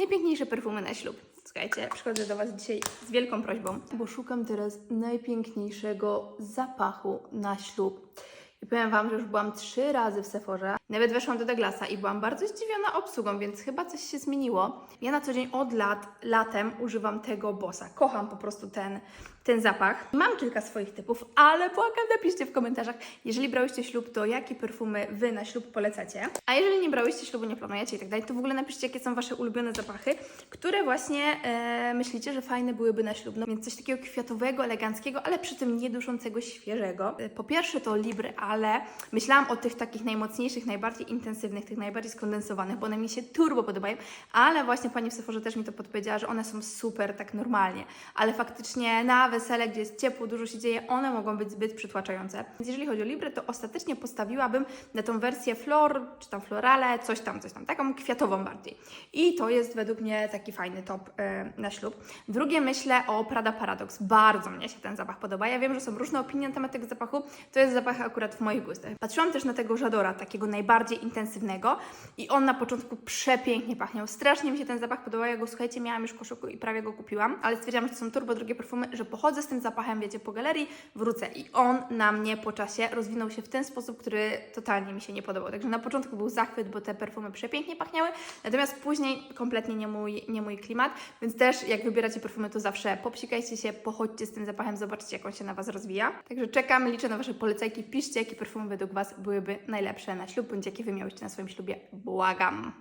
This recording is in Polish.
najpiękniejsze perfumy na ślub. Słuchajcie, przychodzę do Was dzisiaj z wielką prośbą, bo szukam teraz najpiękniejszego zapachu na ślub. I powiem Wam, że już byłam trzy razy w Sephorze. Nawet weszłam do Douglasa i byłam bardzo zdziwiona obsługą, więc chyba coś się zmieniło. Ja na co dzień od lat, latem używam tego Bossa. Kocham po prostu ten, ten zapach. Mam kilka swoich typów, ale błagam, napiszcie w komentarzach, jeżeli brałyście ślub, to jakie perfumy Wy na ślub polecacie. A jeżeli nie brałyście ślubu, nie planujecie i tak dalej, to w ogóle napiszcie, jakie są Wasze ulubione zapachy, które właśnie e, myślicie, że fajne byłyby na ślub. No więc coś takiego kwiatowego, eleganckiego, ale przy tym nie duszącego świeżego. E, Po pierwsze to Libre, ale myślałam o tych takich najmocniejszych, najbardziej intensywnych, tych najbardziej skondensowanych, bo one mi się turbo podobają, ale właśnie pani w Sephorze też mi to podpowiedziała, że one są super tak normalnie, ale faktycznie na wesele, gdzie jest ciepło, dużo się dzieje, one mogą być zbyt przytłaczające. Więc jeżeli chodzi o Libre, to ostatecznie postawiłabym na tą wersję Flor, czy tam Florale, coś tam, coś tam, taką kwiatową bardziej. I to jest według mnie taki fajny top e, na ślub. Drugie myślę o Prada Paradox. Bardzo mnie się ten zapach podoba. Ja wiem, że są różne opinie na temat tego zapachu. To jest zapach akurat w moich gustach. Patrzyłam też na tego Żadora, takiego najbardziej intensywnego i on na początku przepięknie pachniał. Strasznie mi się ten zapach podobał. Ja go, słuchajcie, miałam już w koszyku i prawie go kupiłam, ale stwierdziłam, że to są turbo drogie perfumy, że pochodzę z tym zapachem, wiecie, po galerii, wrócę i on na mnie po czasie rozwinął się w ten sposób, który totalnie mi się nie podobał. Także na początku był zachwyt, bo te perfumy przepięknie pachniały, natomiast później kompletnie nie mój, nie mój klimat, więc też jak wybieracie perfumy, to zawsze popsikajcie się, pochodźcie z tym zapachem, zobaczcie jak on się na Was rozwija. Także czekam, liczę na Wasze polecajki, piszcie jakie perfumy według Was byłyby najlepsze na ślub, jakie Wy miałyście na swoim ślubie. Błagam!